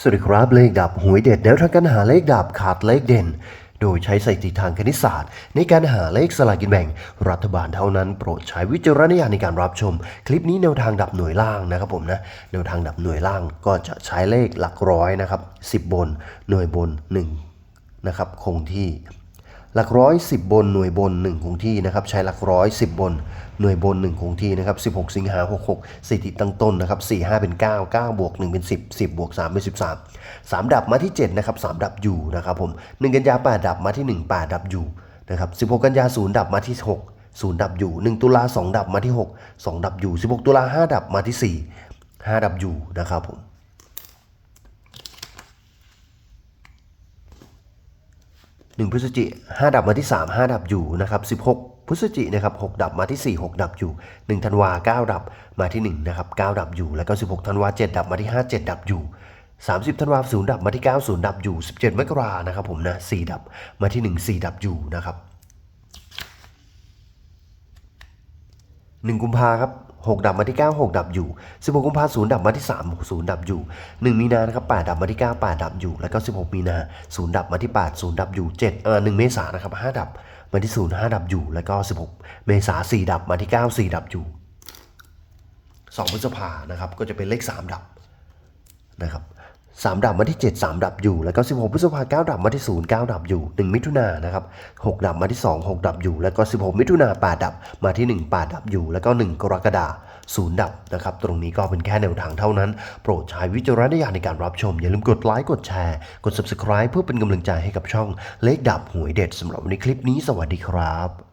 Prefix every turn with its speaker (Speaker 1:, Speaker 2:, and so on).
Speaker 1: สวัสดีครับเลขดับหวยเด็ดแนวทางการหาเลขดับขาดเลขเด่น โดยใช้สถิติทางคณิตศาสตร์ ในการหาเลขสลากินแบ่ง รัฐบาลเท่านั้นโปรดใช้วิจารณญาณในการรับชม คลิปนี้แนวทางดับหน่วยล่างนะครับผมนะแนวทางดับหน่วยล่างก็จะใช้เลขหลักร้อยนะครับ10 บนหน่วยบน 1 นะครับคงที่ หลักร้อย 10 บนหน่วยบน 1 คงที่นะครับใช้หลักร้อย 10 บนหน่วยบน 1 คงที่นะครับ16 สิงหา 66สถิติตั้งต้นนะครับ4 5 เป็น 9 9 บวก 1 เป็น 10 10 บวก 3 เป็น 13 3 ดับมาที่ 7 นะครับ 3 ดับอยู่นะครับผม 1 กันยา 8 ดับมาที่ 1 8 ดับอยู่นะครับ16 กันยา 0 ดับมาที่ 6 0 ดับอยู่ 1 ตุลา 2 ดับมาที่ 6 2 ดับอยู่ 16 ตุลา 5 ดับมาที่ 4 5 ดับอยู่นะครับผม หนึ่งพฤศจิห้าดับมาที่สามห้าดับอยู่นะครับสิบหกพฤศจินะครับหกดับมาที่สี่หกดับอยู่หนึ่งธันวาเก้าดับมาที่หนึ่งนะครับเก้าดับอยู่ แล้วก็สิบหกธันวาเจ็ดดับมาที่ห้าเจ็ดดับอยู่สามสิบธันวาศูนย์ดับมาที่เก้าศูนย์ดับอยู่สิบเจ็ดมกรานะครับผมนะสี่ดับมาที่หนึ่งสี่ดับอยู่นะครับหนึ่งกุมภาครับ หกดับมาที่เก้าหกดับอยู่สิบหกกุมภาศูนย์ดับมาที่สามศูนย์ดับอยู่หนึ่งมีนานะครับแปดดับมาที่เก้าแปดดับอยู่ แล้วก็สิบหกมีนาศูนย์ดับมาที่แปดศูนย์ดับอยู่เจ็ดเออหนึ่งเมษานนะครับห้าดับมาที่ศูนย์ห้าดับอยู่ แล้วก็สิบหกเมษาสี่ดับมาที่เก้าสี่ดับอยู่สองพฤษภานะครับ ก็จะเป็นเลขสามดับนะครับ สามดับมาที่ 7 3 ดับอยู่ แล้วก็ 16 พฤษภาเก้าดับมาที่ 0 9 ดับอยู่ 1 มิถุนายนนะครับ6ดับมาที่ 2 6 ดับอยู่ แล้วก็ 16 มิถุนายน8ดับมาที่ 1 8 ดับอยู่ แล้วก็ 1 กรกฎาคม0ดับนะครับ ตรงนี้ก็เป็นแค่แนวทางเท่านั้น โปรดใช้วิจารณญาณในการรับชม อย่าลืมกดไลค์กดแชร์ กด subscribe เพื่อเป็นกำลังใจให้กับช่องเลขดับหวยเด็ดสำหรับวันคลิปนี้สวัสดีครับ